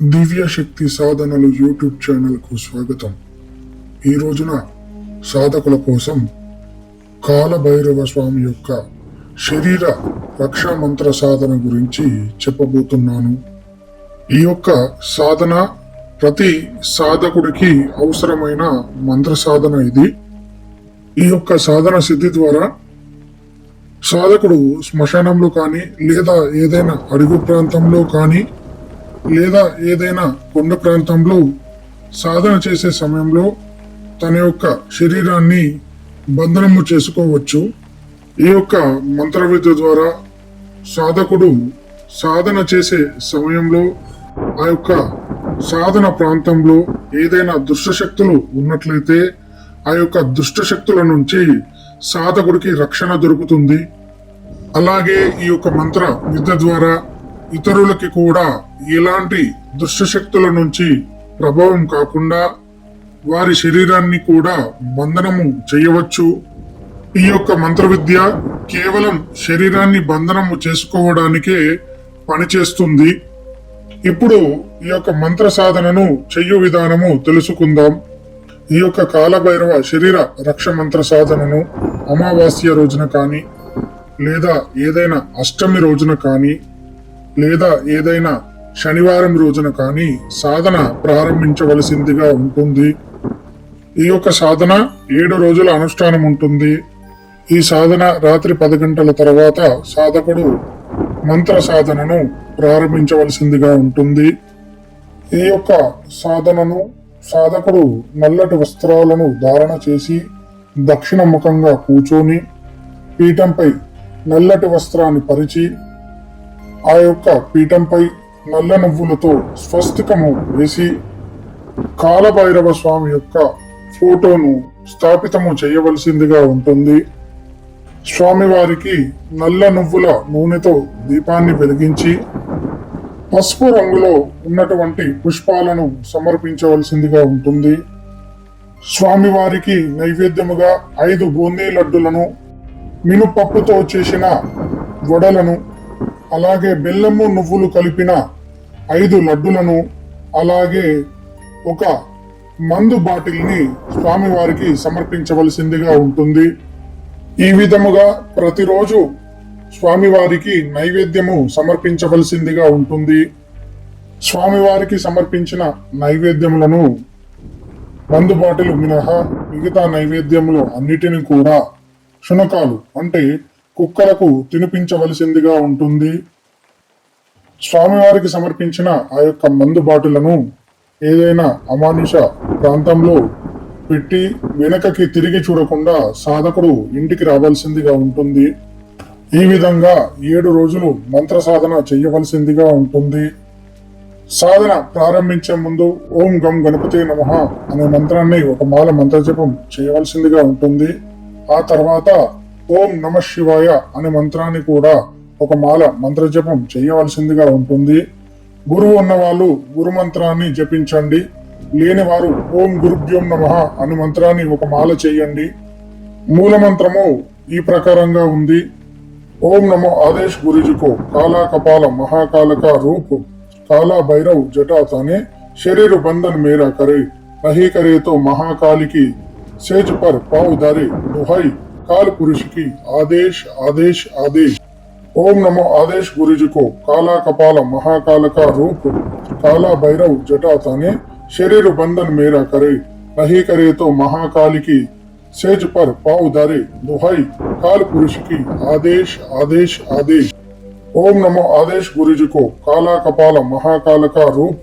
దివ్య శక్తి సాధనలు యూట్యూబ్ ఛానల్కు స్వాగతం. ఈ రోజున సాధకుల కోసం కాలభైరవ స్వామి యొక్క శరీర రక్షా మంత్ర సాధన గురించి చెప్పబోతున్నాను. ఈ యొక్క సాధన ప్రతి సాధకుడికి అవసరమైన మంత్ర సాధన ఇది. ఈ యొక్క సాధన సిద్ధి ద్వారా సాధకుడు శ్మశానంలో కానీ లేదా ఏదైనా అడుగు ప్రాంతంలో కానీ లేదా ఏదైనా కొండ ప్రాంతంలో సాధన చేసే సమయంలో తన యొక్క శరీరాన్ని బంధనము చేసుకోవచ్చు. ఈ యొక్క మంత్ర విద్య ద్వారా సాధకుడు సాధన చేసే సమయంలో ఆ యొక్క సాధన ప్రాంతంలో ఏదైనా దుష్టశక్తులు ఉన్నట్లయితే ఆ యొక్క దుష్ట శక్తుల నుంచి సాధకుడికి రక్షణ దొరుకుతుంది. అలాగే ఈ యొక్క మంత్ర విద్య ద్వారా ఇతరులకి కూడా ఎలాంటి దుష్టశక్తుల నుంచి ప్రభావం కాకుండా వారి శరీరాన్ని కూడా బంధనము చేయవచ్చు. ఈ యొక్క మంత్ర విద్య కేవలం శరీరాన్ని బంధనము చేసుకోవడానికే పనిచేస్తుంది. ఇప్పుడు ఈ యొక్క మంత్ర సాధనను చెయ్యు విధానము తెలుసుకుందాం. ఈ యొక్క కాలభైరవ శరీర రక్ష మంత్ర సాధనను అమావాస్య రోజున కానీ లేదా ఏదైనా అష్టమి రోజున కానీ లేదా ఏదైనా శనివారం రోజున కానీ సాధన ప్రారంభించవలసిందిగా ఉంటుంది. ఈ యొక్క సాధన ఏడు రోజుల అనుష్ఠానం ఉంటుంది. ఈ సాధన రాత్రి పది గంటల తర్వాత సాధకుడు మంత్ర సాధనను ప్రారంభించవలసిందిగా ఉంటుంది. ఈ యొక్క సాధనను సాధకుడు నల్లటి వస్త్రాలను ధారణ చేసి దక్షిణ ముఖంగా కూర్చొని పీఠంపై నల్లటి వస్త్రాన్ని పరిచి ఆ యొక్క పీఠంపై నల్ల నువ్వులతో స్వస్తికము వేసి కాలభైరవ స్వామి యొక్క ఫోటోను స్థాపితము చేయవలసిందిగా ఉంటుంది. స్వామివారికి నల్ల నువ్వుల నూనెతో దీపాన్ని వెలిగించి పసుపు రంగులో ఉన్నటువంటి పుష్పాలను సమర్పించవలసిందిగా ఉంటుంది. స్వామివారికి నైవేద్యముగా ఐదు బూందీ లడ్డులను మినుపప్పుతో చేసిన వడలను అలాగే బెల్లము నువ్వులు కలిపిన ఐదు లడ్డులను అలాగే ఒక మందు బాటిల్ని స్వామివారికి సమర్పించవలసిందిగా ఉంటుంది. ఈ విధముగా ప్రతిరోజు స్వామివారికి నైవేద్యము సమర్పించవలసిందిగా ఉంటుంది. స్వామివారికి సమర్పించిన నైవేద్యములను మందు బాటిల్ మినహా మిగతా నైవేద్యములు అన్నిటిని కూడా శునకాలు అంటే కుక్కలకు తినిపించవలసిందిగా ఉంటుంది. స్వామివారికి సమర్పించిన ఆ యొక్క మందు బాటిలను ఏదైనా అమానుష ప్రాంతంలో పెట్టి వెనకకి తిరిగి చూడకుండా సాధకుడు ఇంటికి రావాల్సిందిగా ఉంటుంది. ఈ విధంగా ఏడు రోజులు మంత్ర సాధన చేయవలసిందిగా ఉంటుంది. సాధన ప్రారంభించే ముందు ఓం గం గణపతి నమ అనే మంత్రాన్ని ఒక మాల మంత్ర జపం చేయవలసిందిగా ఉంటుంది. ఆ తర్వాత ఓం నమ శివాయ అనే మంత్రాన్ని కూడా ఒక మాల మంత్ర జపం చేయవలసిందిగా ఉంటుంది. గురువు ఉన్నవాళ్ళు గురు మంత్రాన్ని జపించండి. లేని వారు ఓం గురుభ్యోం నమ అనే మంత్రాన్ని ఒక మాల చేయండి. మూల మంత్రము ఈ ప్రకారంగా ఉంది. ఓం నమో ఆదేశ్ గురుజుకో కాలా కపాల మహాకాలక రూప్ కాలా భైరవ్ జటా తానే శరీర బంధన్ మేరా కరే నహీ కరే మహాకాలికి సేజ్ పర్ పావు దారి దుహై काल पुरुष की आदेश आदेश आदेश। ओम नमो आदेश गुरु जी को। काला कपाल महाकाल का रूप। काला भैरव जटा ताने। शरीर बंधन मेरा करे। नहीं करे तो महाकाल की सेज पर पाव धारे। दुहाई काल पुरुष की आदेश आदेश आदेश। ओम नमो आदेश गुरु जी को। काला कपाल महाकाल का रूप।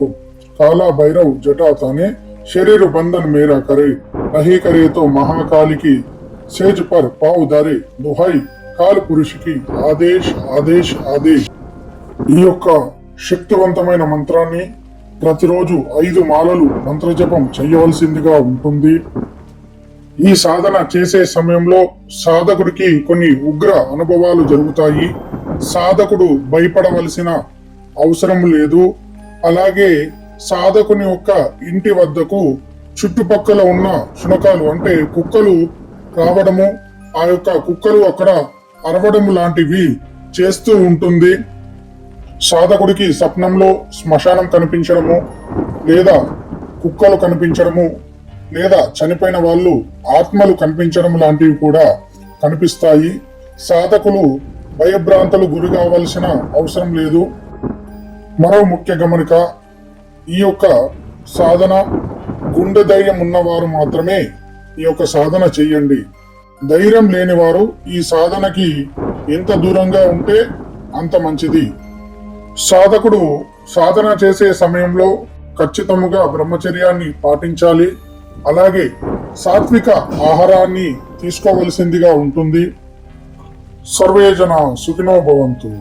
काला भैरव जटा ताने। शरीर बंधन मेरा करे। नहीं करे तो महाकाल की सेज पर पाव धारे दुहाई काल पुरुष की ఆదేశ్ ఆదేశ్ ఆదేశ్ ఈ యొక్క శక్తివంతమైన మంత్రాన్ని ప్రతిరోజు ఐదు మాలలు మంత్రజపం చేయవలసిందిగా ఉంటుంది ఈ సాధన చేసే సమయంలో సాధకుడికి కొన్ని ఉగ్ర అనుభవాలు జరుగుతాయి సాధకుడు భయపడవలసిన అవసరం లేదు అలాగే సాధకుని యొక్క ఇంటి వద్దకు చుట్టుపక్కల ఉన్న శునకాలు అంటే కుక్కలు రావడము ఆ యొక్క కుక్కలు అక్కడ అరవడం లాంటివి చేస్తూ ఉంటుంది. సాధకుడికి స్వప్నంలో శ్మశానం కనిపించడము లేదా కుక్కలు కనిపించడము లేదా చనిపోయిన వాళ్ళు ఆత్మలు కనిపించడం లాంటివి కూడా కనిపిస్తాయి. సాధకులు భయభ్రాంతలు గురి కావాల్సిన అవసరం లేదు. మరో ముఖ్య గమనిక ఈ యొక్క సాధన గుండె ధైర్యం ఉన్నవారు మాత్రమే ఈ యొక్క సాధన చెయ్యండి ధైర్యం లేని వారు ఈ సాధనకి ఎంత దూరంగా ఉంటే అంత మంచిది. సాధకుడు సాధన చేసే సమయంలో ఖచ్చితముగా బ్రహ్మచర్యాన్ని పాటించాలి. అలాగే సాత్విక ఆహారాన్ని తీసుకోవలసిందిగా ఉంటుంది. సర్వేజన సుఖినోభవంతు